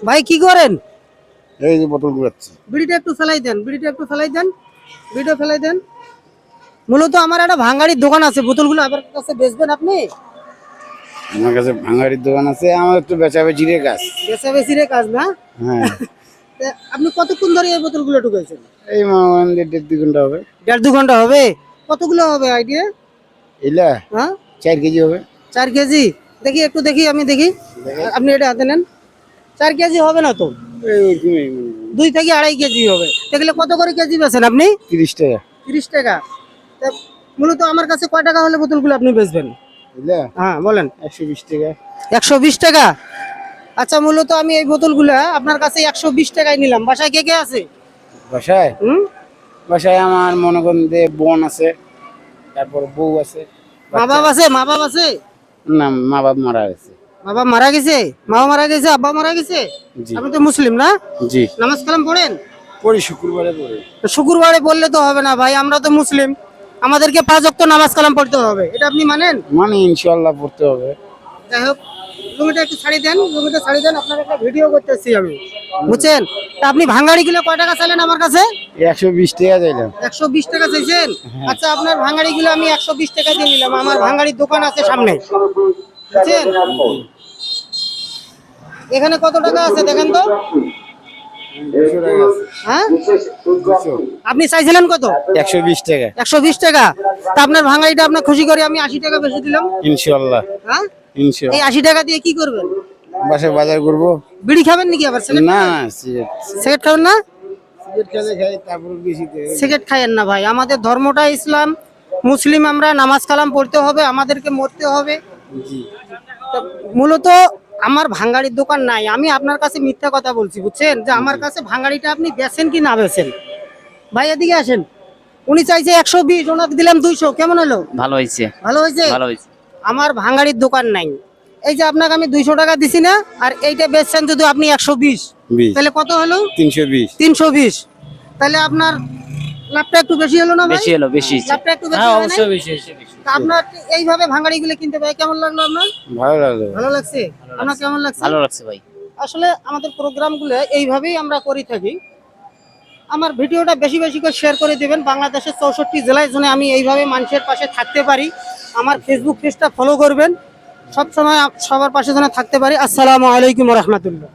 ভাই কি করেন? এই যে বোতল ঘুরাচ্ছি। বিড়িটা একটু ফেলাই দেন বিড়িটা একটু ফেলাই দেন বিড়িটা ফেলাই দেন। মূলত আমার একটা ভাঙ্গাড়ির দোকান আছে বোতলগুলো আপনার কাছে বেচবেন আপনি? আমার কাছে ভাঙাড়ির দোকান আছে আমার একটু বেচা বেচিরে কাজ। বেচা বেশিরে কাজ না? হ্যাঁ। আপনি কতক্ষণ ধরে এই বোতলগুলো ঢুকেছেন এই দেড় দুই ঘণ্টা হবে। দেড় দু ঘণ্টা হবে? কতগুলো হবে আইডিয়া এলা হ্যাঁ? চার কেজি হবে। চার কেজি? দেখি একটু দেখি আমি দেখি। আপনি এটা হাতে নেন। চার কেজি হবে না তো? দুই থেকে আড়াই কেজি হবে। দেখলে কত করে কেজি বেছেন আপনি? তিরিশ টাকা। তিরিশ টাকা। মূলত আমার কাছে কয় টাকা হলে বোতলগুলো আপনি বেচবেন? হ্যাঁ বলেন। একশো বিশ টাকা। একশো বিশ টাকা? আচ্ছা মূলত আমি এই বোতলগুলো আপনার কাছে একশো বিশ টাকায় নিলাম। বাসায় কে কে আছে? বাসায়? হুম? বাসায় আমার মনে করেন যে বোন আছে তারপর বউ আছে মা বাপ আছে? মা বাপ আছে? না মা বাপ মারা গেছে। বাপ মারা গেছে? মা মারা গেছে আব্বা মারা গেছে? আপনি তো মুসলিম না? জি। নামাজ কালাম পড়েন? পড়ি শুক্রবারে পড়ি। তো শুক্রবারে বললে তো হবে না ভাই আমরা তো মুসলিম। আমাদেরকে পাঁচ অক্ট নামাজ কালাম পড়তে হবে এটা আপনি মানেন? মানে ইনশাল্লাহ পড়তে হবে। যাই হোক লুঙ্গিটা একটু ছাড়ি দেন লুঙ্গিটা ছাড়ি দেন আপনার একটা ভিডিও করতেছি আমি। বুঝছেন? তা আপনি ভাঙ্গাড়ি গুলো কয় টাকা চাইলেন আমার কাছে? একশো বিশ টাকা চাইলাম। একশো বিশ টাকা চাইছেন? আচ্ছা আপনার ভাঙ্গাড়ি গুলো আমি একশো বিশ টাকা দিয়ে নিলাম আমার ভাঙ্গাড়ির দোকান আছে সামনে। বুঝছেন? এখানে কত টাকা আছে দেখেন তো? হ্যাঁ? আপনি চাইছিলেন কত? একশো বিশ টাকা। একশো বিশ টাকা। তা আপনার ভাঙ্গাড়িটা আপনার খুশি করে আমি আশি টাকা বেশি দিলাম। ইনশাল্লাহ হ্যাঁ? এই আশি টাকা দিয়ে কি করবেন? বাসায় বাজার করব। বিড়ি খাবেন নাকি আবার? না সিগারেট খাবেন না। সিগারেট খাইয়েন না ভাই। আমাদের ধর্মটা ইসলাম। মুসলিম আমরা নামাজ কালাম পড়তে হবে আমাদেরকে মরতে হবে। জি। মূলত আমার ভাঙ্গাড়ির দোকান নাই। আমি আপনার কাছে মিথ্যা কথা বলছি বুঝছেন? যে আমার কাছে ভাঙ্গাড়িটা আপনি বেচেন কি না বেচেন? ভাই এদিকে আসেন। উনি চাইছে একশো বিশ ওনাকে দিলাম দুইশো। কেমন হলো? ভালো হয়েছে। ভালো হয়েছে? ভালো হয়েছে। আমার ভাঙ্গাড়ির দোকান নাই। এই যে আপনাকে আমি দুইশো টাকা দিছি না আর এইটা বেচছেন যদি আপনি একশো বিশ। বিশ। তাহলে কত হলো? তিনশো বিশ। তিনশো বিশ। তাহলে আপনার লাভটা একটু বেশি হলো না ভাই? বেশি হলো বেশি লাভটা একটু বেশি হ্যাঁ অবশ্যই বেশি হয়েছে আপনার এইভাবে ভাঙাড়ি গুলো কিনতে পাই কেমন লাগল আপনার? ভালো লাগল। ভালো লাগছে? আপনার কেমন লাগছে? ভালো লাগছে ভাই। আসলে আমাদের প্রোগ্রামগুলো এইভাবেই আমরা করে থাকি। আমার ভিডিওটা বেশি বেশি করে শেয়ার করে দিবেন। বাংলাদেশের চৌষট্টি জেলায় যেন আমি এইভাবে মানুষের পাশে থাকতে পারি আমার ফেসবুক পেজটা ফলো করবেন। সবসময় সবার পাশে যেন থাকতে পারি। আসসালামু আলাইকুম রহমতুল্লাহ।